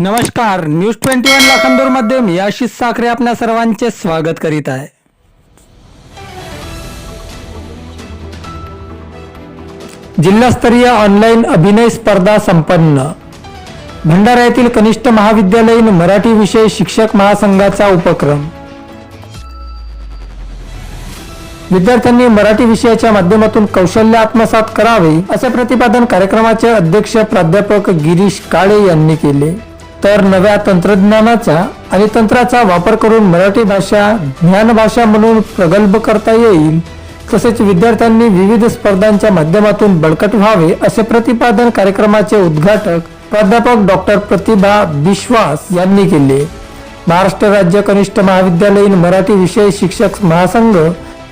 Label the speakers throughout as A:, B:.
A: नमस्कार news twenty one लाखांदूरमध्ये मी आशिष साखरे आपल्या सर्वांचे स्वागत करीत आहे. जिल्हास्तरीय ऑनलाईन अभिनय स्पर्धा संपन्न. भंडारा येथील कनिष्ठ महाविद्यालयीन मराठी विषय शिक्षक महासंघाचा उपक्रम. विद्यार्थ्यांनी मराठी विषयाच्या माध्यमातून कौशल्य आत्मसात करावे असे प्रतिपादन कार्यक्रमाचे अध्यक्ष प्राध्यापक गिरीश काळे यांनी केले. तर नव्या तंत्रज्ञानाचा आणि तंत्राचा वापर करून मराठी भाषा ज्ञानभाषा म्हणून प्रगल्भ करता येईल तसेच विद्यार्थ्यांनी विविध स्पर्धांच्या माध्यमातून बळकट व्हावे असे प्रतिपादन कार्यक्रमाचे उद्घाटक प्राध्यापक डॉक्टर प्रतिभा विश्वास यांनी केले. महाराष्ट्र राज्य कनिष्ठ महाविद्यालयीन मराठी विषय शिक्षक महासंघ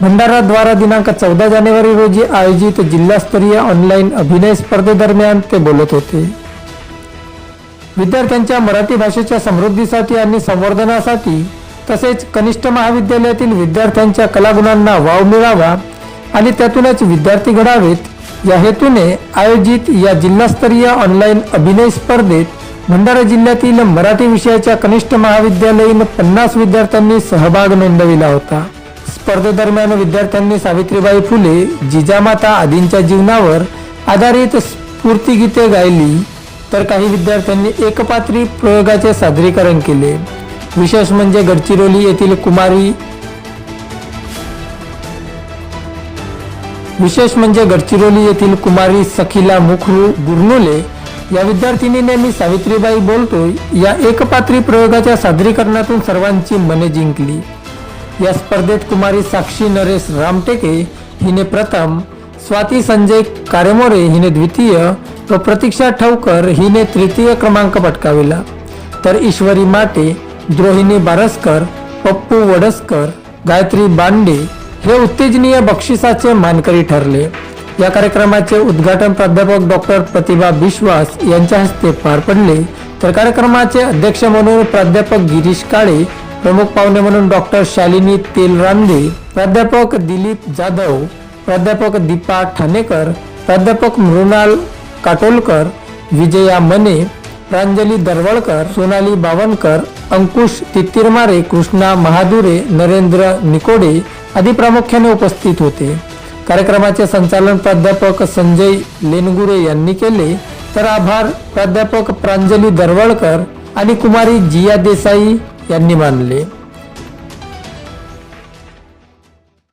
A: भंडारा द्वारा दिनांक चौदा जानेवारी रोजी आयोजित जिल्हास्तरीय ऑनलाईन अभिनय स्पर्धेदरम्यान ते बोलत होते. विद्यार्थ्यांच्या मराठी भाषेच्या समृद्धीसाठी आणि संवर्धनासाठी तसेच कनिष्ठ महाविद्यालयातील विद्यार्थ्यांच्या कलागुणांना वाव मिळावा आणि त्यातूनच विद्यार्थी घडावेत या हेतूने आयोजित या जिल्हास्तरीय ऑनलाईन अभिनय स्पर्धेत भंडारा जिल्ह्यातील मराठी विषयाच्या कनिष्ठ महाविद्यालयीन पन्नास विद्यार्थ्यांनी सहभाग नोंदविला होता. स्पर्धेदरम्यान विद्यार्थ्यांनी सावित्रीबाई फुले जिजामाता आदींच्या जीवनावर आधारित स्फूर्तीगीते गायली. तर काही विद्यार्थ्यांनी एकपात्री प्रयोगाचे सादरीकरण केले. विशेष म्हणजे गडचिरोली येथील कुमारी. विशेष म्हणजे गडचिरोली येथील कुमारी सखिला मुखरू गुरनुले या विद्यार्थिनीने मी सावित्रीबाई बोलतोय या एकपात्री प्रयोगाच्या सादरीकरणातून सर्वांची मने जिंकली. या स्पर्धेत कुमारी साक्षी नरेश रामटेके हिने प्रथम स्वाती संजय कारेमोरे हिने द्वितीय व प्रतीक्षा ठवकर हिने तृतीय क्रमांक पटकाविला. तर ईश्वरी माटे द्रोहिणी बारसकर पप्पू वडसकर गायत्री बांडे हे उत्तेजनीय बक्षिसाचे मानकरी ठरले. या कार्यक्रमाचे उद्घाटन प्राध्यापक डॉक्टर प्रतिभा विश्वास यांच्या हस्ते पार पडले. तर कार्यक्रमाचे अध्यक्ष म्हणून प्राध्यापक गिरीश काळे प्रमुख पाहुणे म्हणून डॉक्टर शालिनी तेलरांदे प्राध्यापक दिलीप जाधव प्राध्यापक दीपा ठाणेकर प्राध्यापक मृणाल काटोलकर विजया मने प्रांजली दरवळकर सोनाली बावनकर अंकुश तित्तिरमारे कृष्णा महादुरे नरेंद्र निकोडे आदी प्रामुख्याने उपस्थित होते. कार्यक्रमाचे संचालन प्राध्यापक संजय लेनगुरे यांनी केले. तर आभार प्राध्यापक प्रांजली दरवळकर आणि कुमारी जिया देसाई यांनी मानले.